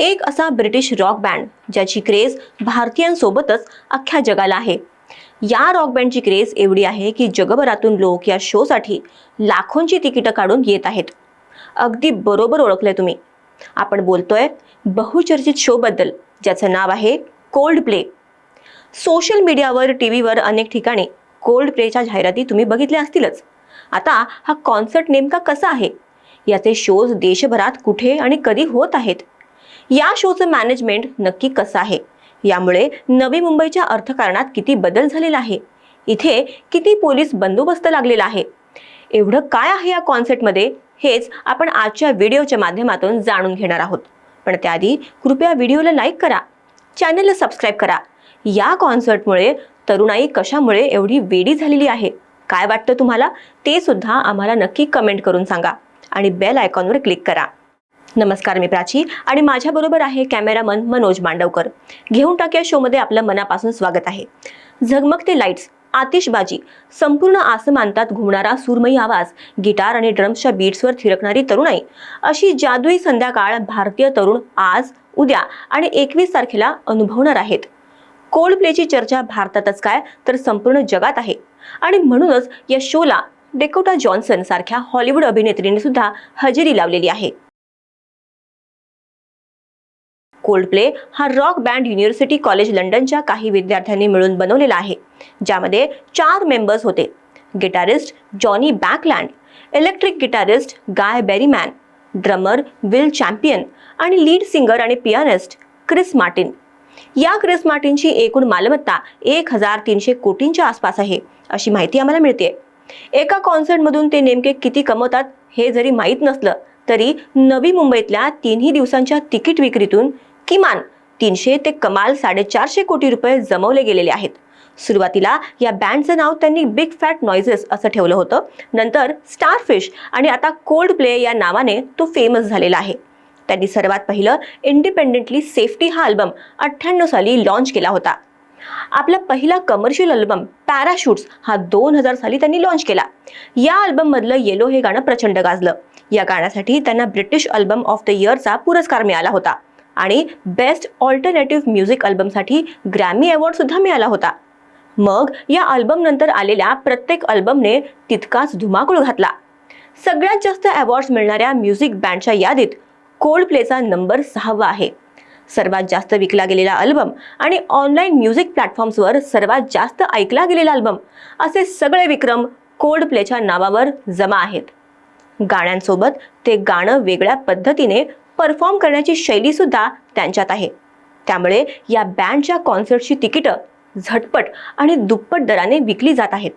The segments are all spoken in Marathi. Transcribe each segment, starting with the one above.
एक असा ब्रिटिश रॉक बँड ज्याची क्रेज भारतीयांसोबतच अख्ख्या जगाला आहे. या रॉक बँडची क्रेज एवढी आहे की जगभरातून लोक या शोसाठी लाखोंची तिकीटं काढून येत आहेत. अगदी बरोबर ओळखलंय तुम्ही. आपण बोलतोय बहुचर्चित शोबद्दल ज्याचं नाव आहे कोल्ड प्ले. सोशल मीडियावर टी व्हीवर अनेक ठिकाणी कोल्ड प्लेच्या जाहिराती तुम्ही बघितल्या असतीलच. आता हा कॉन्सर्ट नेमका कसा आहे? याचे शोज देशभरात कुठे आणि कधी होत आहेत? या शोचं मॅनेजमेंट नक्की कसं आहे? यामुळे नवी मुंबईच्या अर्थकारणात किती बदल झालेला आहे? इथे किती पोलीस बंदोबस्त लागलेला आहे? एवढं काय आहे या कॉन्सर्टमध्ये हेच आपण आजच्या व्हिडिओच्या माध्यमातून जाणून घेणार आहोत. पण त्याआधी कृपया व्हिडिओला लाईक करा. चॅनलला सबस्क्राईब करा. या कॉन्सर्टमुळे तरुणाई कशामुळे एवढी वेडी झालेली आहे? काय वाटतं तुम्हाला? ते सुद्धा आम्हाला नक्की कमेंट करून सांगा. आणि बेल आयकॉनवर क्लिक करा. नमस्कार मी प्राची आणि माझ्याबरोबर आहे कॅमेरामन मनोज मांडवकर. घेऊन टाक या शोमध्ये आपलं मनापासून स्वागत आहे. झगमगते लाईट्स आतिषबाजी संपूर्ण आसमांतात घुमणारा सूरमयी आवाज गिटार आणि ड्रम्सच्या बीट्सवर थिरकणारी तरुणाई. अशी जादुई संध्याकाळ भारतीय तरुण आज उद्या आणि एकवीस तारखेला अनुभवणार आहेत. कोल्ड प्लेची चर्चा भारतातच काय तर संपूर्ण जगात आहे. आणि म्हणूनच या शोला डेकोटा जॉन्सन सारख्या हॉलिवूड अभिनेत्रीने सुद्धा हजेरी लावलेली आहे. कोल्ड प्ले हा रॉक बँड युनिव्हर्सिटी कॉलेज लंडनच्या काही विद्यार्थ्यांनी मिळून बनवलेला आहे ज्यामध्ये चार मेंबर्स होते. Guitarist Jonny Buckland electric guitarist Guy Berryman drummer Will Champion आणि लीड सिंगर आणि पियानिस्ट क्रिस मार्टिन या क्रिस मार्टिनची एकूण मालमत्ता एक हजार तीनशे कोटींच्या आसपास आहे अशी माहिती आम्हाला मिळते एका कॉन्सर्टमधून ते नेमके किती कमवतात हे जरी माहीत नसलं तरी नवी मुंबईतल्या तिन्ही दिवसांच्या तिकीट विक्रीतून किमान तीनशे ते कमाल साडेचारशे कोटी रुपये जमवले गेलेले आहेत. सुरुवातीला या बँडचं नाव त्यांनी बिग फॅट नॉइजेस असं ठेवलं होतं. नंतर स्टारफिश आणि आता कोल्ड प्ले या नावाने तो फेमस झालेला आहे. त्यांनी सर्वात पहिलं इंडिपेंडेंटली सेफ्टी हा अल्बम अठ्ठ्याण्णव साली लॉन्च केला होता. आपला पहिला कमर्शियल अल्बम पॅराशूट्स हा दोन हजार साली त्यांनी लॉन्च केला. या अल्बममधलं येलो हे गाणं प्रचंड गाजलं. या गाण्यासाठी त्यांना ब्रिटिश अल्बम ऑफ द इयरचा पुरस्कार मिळाला होता. आणि बेस्ट ऑल्टरनेटिव्ह म्युझिक अल्बमसाठी ग्रॅमी अवॉर्डसुद्धा मिळाला होता. मग या अल्बमनंतर आलेल्या प्रत्येक अल्बमने तितकाच धुमाकूळ घातला. सगळ्यात जास्त अवॉर्ड्स मिळणाऱ्या म्युझिक बँडच्या यादीत कोल्ड प्लेचा नंबर सहावा आहे. सर्वात जास्त विकला गेलेला अल्बम आणि ऑनलाईन म्युझिक प्लॅटफॉर्म्सवर सर्वात जास्त ऐकला गेलेला अल्बम असे सगळे विक्रम कोल्ड प्लेच्या नावावर जमा आहेत. गाण्यांसोबत ते गाणं वेगळ्या पद्धतीने परफॉर्म करण्याची शैलीसुद्धा त्यांच्यात आहे. त्यामुळे या बँडच्या कॉन्सर्टची तिकीटं झटपट आणि दुप्पट दराने विकली जात आहेत.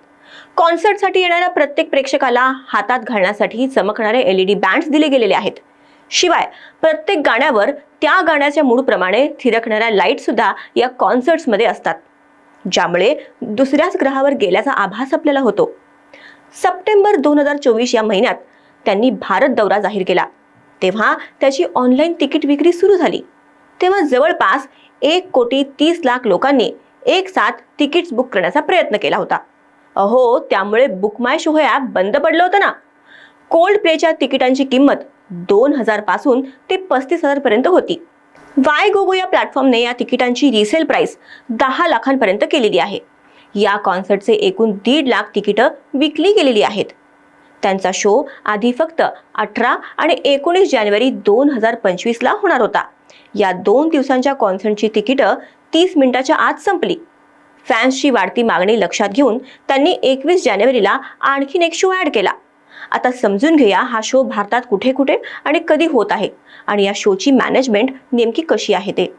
कॉन्सर्टसाठी येणाऱ्या प्रत्येक प्रेक्षकाला हातात घालण्यासाठी चमकणारे एल ई डी बँड्स दिले गेलेले आहेत. शिवाय प्रत्येक गाण्यावर त्या गाण्याच्या मूडप्रमाणे थिरकणाऱ्या लाईटसुद्धा या कॉन्सर्ट्समध्ये असतात. ज्यामुळे दुसऱ्याच ग्रहावर गेल्याचा आभास आपल्याला होतो. सप्टेंबर दोन हजार चोवीस या महिन्यात त्यांनी भारत दौरा जाहीर केला. तेव्हा त्याची ऑनलाईन तिकीट विक्री सुरू झाली. तेव्हा जवळपास एक कोटी तीस लाख लोकांनी एक साथ तिकीट्स बुक करण्याचा प्रयत्न केला होता. अहो त्यामुळे बुक माय शो हे ॲप बंद पडलं होतं ना. कोल्ड प्लेच्या तिकिटांची किंमत दोन हजारपासून ते पस्तीस हजारपर्यंत होती. वाय गोगो या प्लॅटफॉर्मने या तिकिटांची रिसेल प्राइस दहा लाखांपर्यंत केलेली आहे. या कॉन्सर्टचे एकूण दीड लाख तिकीटं विकली गेलेली आहेत. त्यांचा शो आधी फक्त अठरा आणि एकोणीस जानेवारी दोन हजार पंचवीसला होणार होता. या दोन दिवसांच्या कॉन्सर्टची तिकीटं तीस मिनिटाच्या आत संपली. फॅन्सची वाढती मागणी लक्षात घेऊन त्यांनी एकवीस जानेवारीला आणखीन एक शो ॲड केला. आता समजून घेऊया हा शो भारतात कुठे कुठे आणि कधी होत आहे आणि या शोची मॅनेजमेंट नेमकी कशी आहे ते.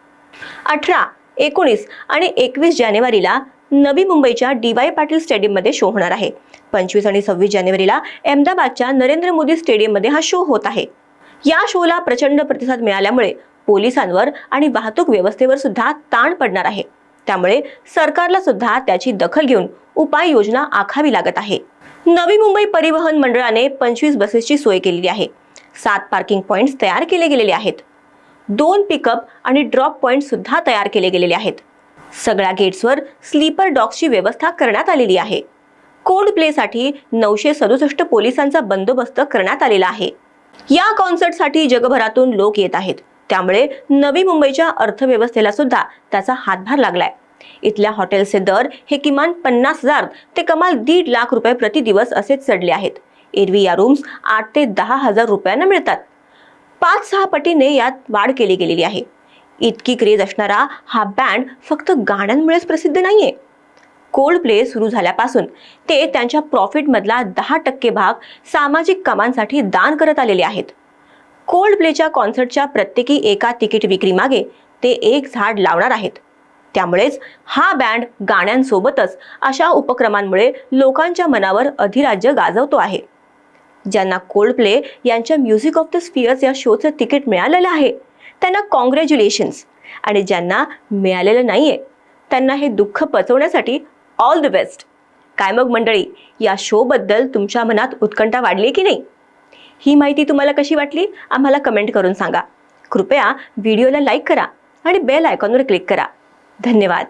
अठरा एकोणीस आणि एकवीस जानेवारीला नवी मुंबईच्या डी वाय पाटील स्टेडियममध्ये शो होणार आहे. पंचवीस आणि सव्वीस जानेवारीला अहमदाबादच्या नरेंद्र मोदी स्टेडियममध्ये हा शो होत आहे. या शोला प्रचंड प्रतिसाद मिळाल्यामुळे पोलिसांवर आणि वाहतूक व्यवस्थेवर सुद्धा ताण पडणार आहे. त्यामुळे सरकारला सुद्धा त्याची दखल घेऊन उपाययोजना आखावी लागत आहे. नवी मुंबई परिवहन मंडळाने पंचवीस बसेसची सोय केलेली आहे. सात पार्किंग पॉइंट्स तयार केले गेलेले आहेत. दोन पिकअप आणि ड्रॉप पॉइंट सुद्धा तयार केले गेलेले आहेत. सगळ्या गेट्सवर स्लीपर डॉग्सची व्यवस्था करण्यात आलेली आहे. कोल्ड प्लेसाठी नऊशे सदुसष्ट पोलिसांचा बंदोबस्त करण्यात आलेला आहे. या कॉन्सर्टसाठी जगभरातून लोक येत आहेत. त्यामुळे नवी मुंबईच्या अर्थव्यवस्थेला सुद्धा त्याचा हातभार लागलाय. इथल्या हॉटेलचे दर हे किमान पन्नास हजार ते कमाल दीड लाख रुपये प्रति दिवस असे चढले आहेत. एरवी या रूम्स आठ ते दहा हजार रुपयांना मिळतात. पाच सहा पटीने यात वाढ केली गेलेली आहे. इतकी क्रेज असणारा हा बँड फक्त गाण्यांमुळेच प्रसिद्ध नाहीये. कोल्ड प्ले सुरू झाल्यापासून ते त्यांच्या प्रॉफिटमधला दहा टक्के भाग सामाजिक कामांसाठी दान करत आलेले आहेत. कोल्ड प्लेच्या कॉन्सर्टच्या प्रत्येकी एका तिकीट विक्रीमागे ते एक झाड लावणार आहेत. त्यामुळेच हा बँड गाण्यांसोबतच अशा उपक्रमांमुळे लोकांच्या मनावर अधिराज्य गाजवतो आहे. ज्यांना कोल्ड प्ले यांच्या म्युझिक ऑफ द स्पियर्स या शोचं तिकीट मिळालेलं आहे त्यांना कॉंग्रॅच्युलेशन्स आणि ज्यांना मिळालेलं नाही आहे त्यांना हे दुःख पचवण्यासाठी ऑल द बेस्ट काय मग मंडळी या शोबद्दल तुमच्या मनात उत्कंठा वाढली की नाही? ही माहिती तुम्हाला कशी वाटली? आम्हाला कमेंट करून सांगा. कृपया व्हिडिओला लाईक करा आणि बेल आयकॉनवर क्लिक करा. धन्यवाद.